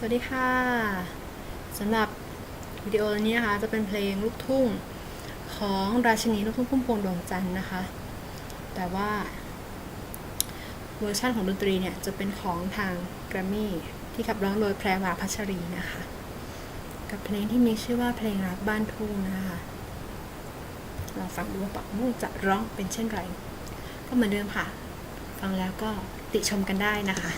สวัสดีค่ะสำหรับวิดีโอนี้นะคะจะเป็นเพลงลูกทุ่งของราชินีลูกทุ่งพุ่มพวงดวงจันทร์นะคะ แต่ว่าเวอร์ชันของดนตรีเนี่ยจะเป็นของทางแกรมมี่ที่ขับร้องโดยแพรวาพัชรีนะคะ กับเพลงที่มีชื่อว่าเพลงรักบ้านทุ่งนะคะเราฟังดูว่าปักมุ่งจะร้องเป็นเช่นไร ก็เหมือนเดิมค่ะ ฟังแล้วก็ติชมกันได้นะคะ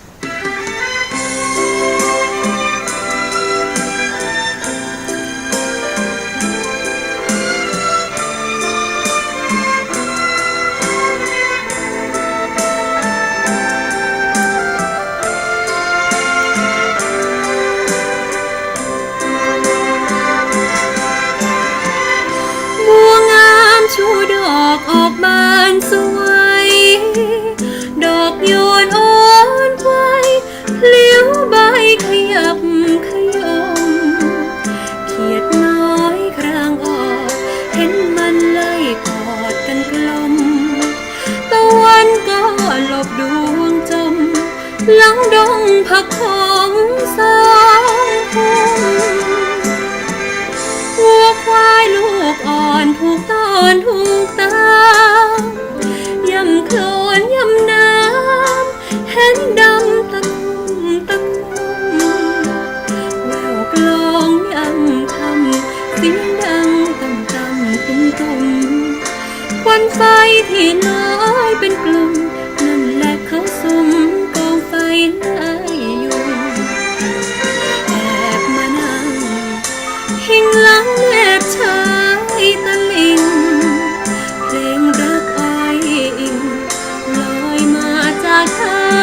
บานสวย ดอกโยนอ่อนไว้เลี้ยวใบขยับขยมเขียดน้อยครางออก เห็นมันไล่กอดกันกลมตะวันก็หลบดวงจมหลังดงผักของสองพุ่มวัวควายลูกอ่อนถูกต้อนถูกตา ยำคลนยำน้ำเห็นดำตะคุ่มตะคุ่มแววกลองยำคำเสียงดังต่ำต่ำตุ้มตุ้มควันไฟที่น้อยเป็นกลุ่มนั่นแหละเขาสุมกองไฟไล่ยุงแอบมานั่งหิงหลังแนบชายตะา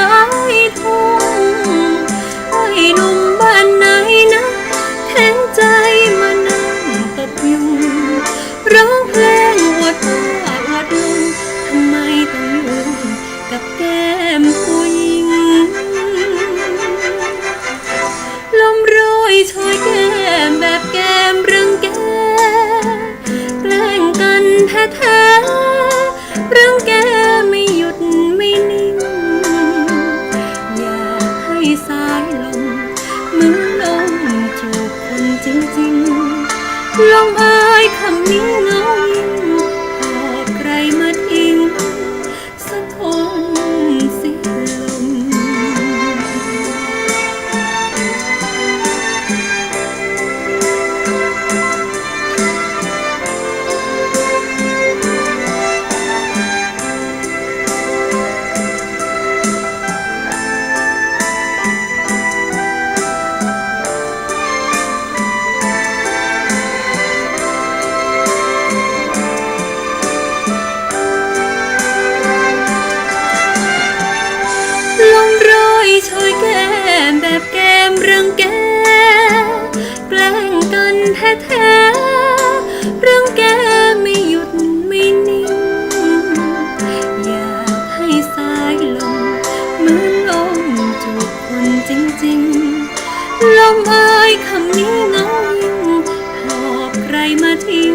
ยทุ่ง จริงๆลมเอ่ยคำนี้เหงา มเอ่ยคำนี้เงายิ่งหอบใครมาทิ้ง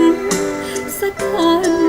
สักคน